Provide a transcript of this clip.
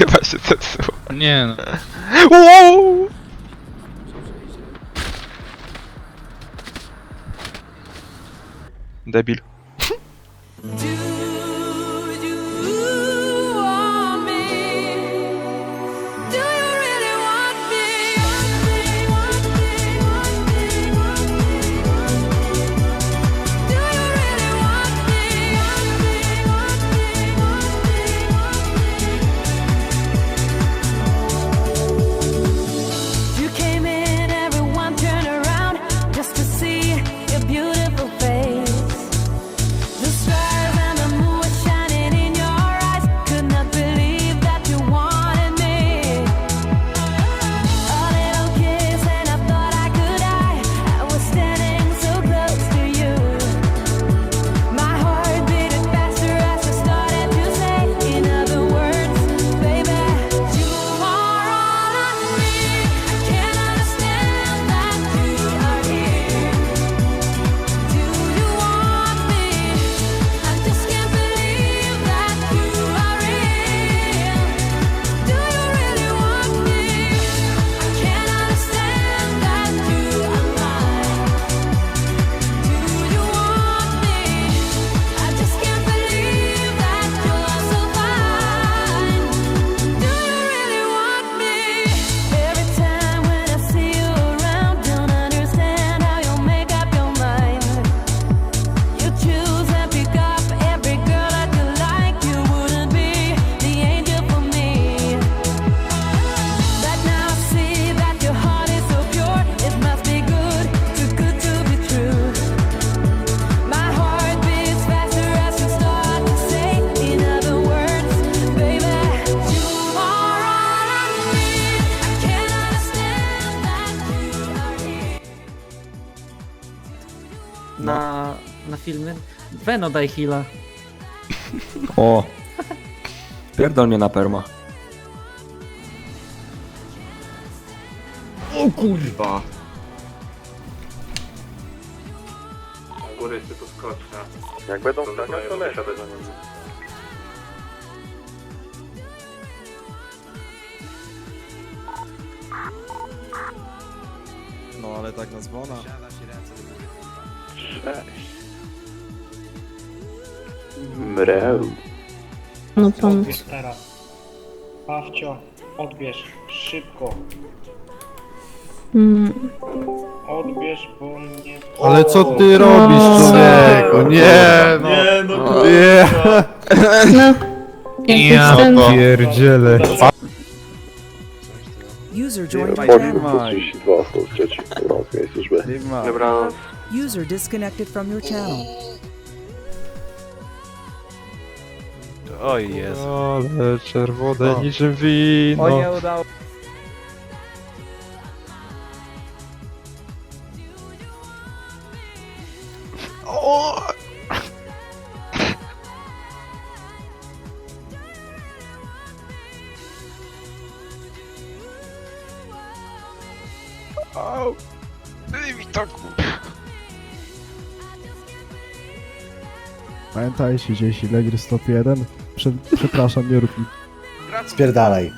Chyba się zepsuło. Nie no. Wow! Debil. Na, filmy. Veno daj heala. O! Pierdol mnie na perma. O kurwa! góry jeszcze poskocznia. Jak będą To skakać, to nimi. No ale tak na dzwona. Mreł. No pomóc. Odbierz teraz. Pawcio, odbierz. Szybko. Mm. Odbierz, bo mnie... Ale co ty robisz, człowieku? Nie no! Nie no, Nie! No. Jakiś ten... Pierdziele. User joined your Trzymaj. channel. 32 w trzeci. Dobra, okej, służby. Sigma. Dobra, User disconnected from your channel. Oj Jezu. Ale czerwone niczym wino. udało. O! Au! Daj mi to. Pamiętajcie, gdzieś Legry 101. Prze przepraszam, nie rób mi. Spierdalaj.